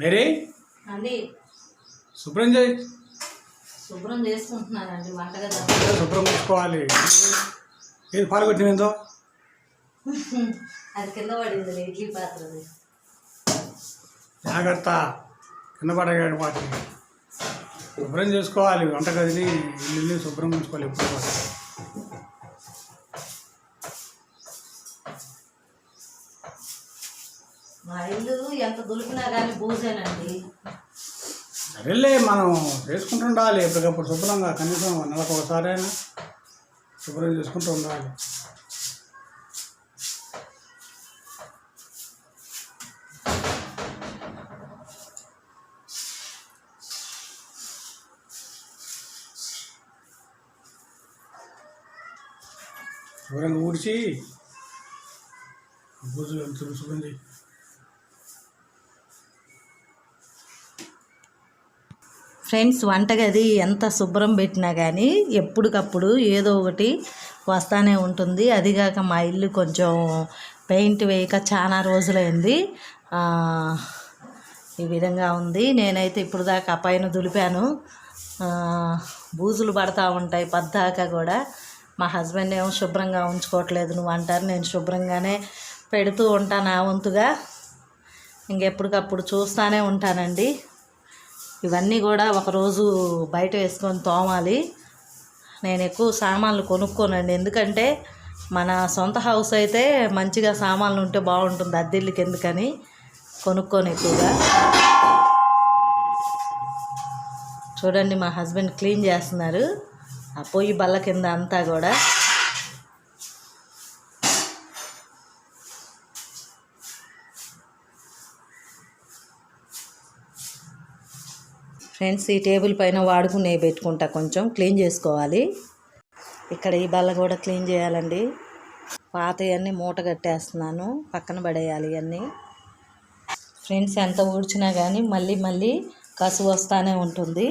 Mary? అండి శుభ్రం చేయి. శుభ్రం చేసుకుంటున్నానండి వంటగది శుభ్రం చేసుకోవాలి. ఏది పాల్గొట్టిందో అది కింద పడింది ఇడ్లీ పాత్రది. జాగ్రత్త. కింద పడగాడు వాటిని శుభ్రం చేసుకోవాలి వంటగదిని ఇల్లు శుభ్రం ఉంచుకోవాలి ఎప్పుడు మా ఇల్లు ఎంత దులిపినా కానీ సరేలే మనం చేసుకుంటూ ఉండాలి. ఎప్పటికప్పుడు శుభ్రంగా కనీసం నెలకు ఒకసారి అయినా శుభ్రం చేసుకుంటూ ఉండాలి. శుభ్రంగా ఊడ్చి బుజు శుభ్రం చేయి. ఫ్రెండ్స్ వంటగది ఎంత శుభ్రం పెట్టినా కానీ ఎప్పటికప్పుడు ఏదో ఒకటి వస్తానే ఉంటుంది. అదిగాక మా ఇల్లు కొంచెం పెయింట్ వేయక చాలా రోజులైంది. ఈ విధంగా ఉంది. నేనైతే ఇప్పుడు దాకా పైన దులిపాను. బూజులు పడతా ఉంటాయి పద్దాకా కూడా. మా హస్బెండ్ ఏమో శుభ్రంగా ఉంచుకోవట్లేదు. నువ్వు అంటారు నేను శుభ్రంగానే పెడుతూ ఉంటాను నా వంతుగా. ఇంకెప్పటికప్పుడు చూస్తూనే ఉంటానండి. ఇవన్నీ కూడా ఒకరోజు బయట వేసుకొని తోమాలి. నేను ఎక్కువ సామాన్లు కొనుక్కోనండి. ఎందుకంటే మన సొంత హౌస్ అయితే మంచిగా సామాన్లు ఉంటే బాగుంటుంది. అద్దెళ్ళకి ఎందుకని? కొనుక్కోను ఎక్కువగా. చూడండి మా హస్బెండ్ క్లీన్ చేస్తున్నారు. ఆ పొయ్యి బల్ల కింద అంతా కూడా. ఫ్రెండ్స్ ఈ టేబుల్ పైన వాడుకునే పెట్టుకుంటా కొంచెం క్లీన్ చేసుకోవాలి. ఇక్కడ ఈ బల్ల కూడా క్లీన్ చేయాలండి. పాతవన్నీ మూట కట్టేస్తున్నాను పక్కన పడేయాలి ఇవన్నీ. ఫ్రెండ్స్ ఎంత ఊడ్చినా కానీ మళ్ళీ మళ్ళీ కసు వస్తానే ఉంటుంది.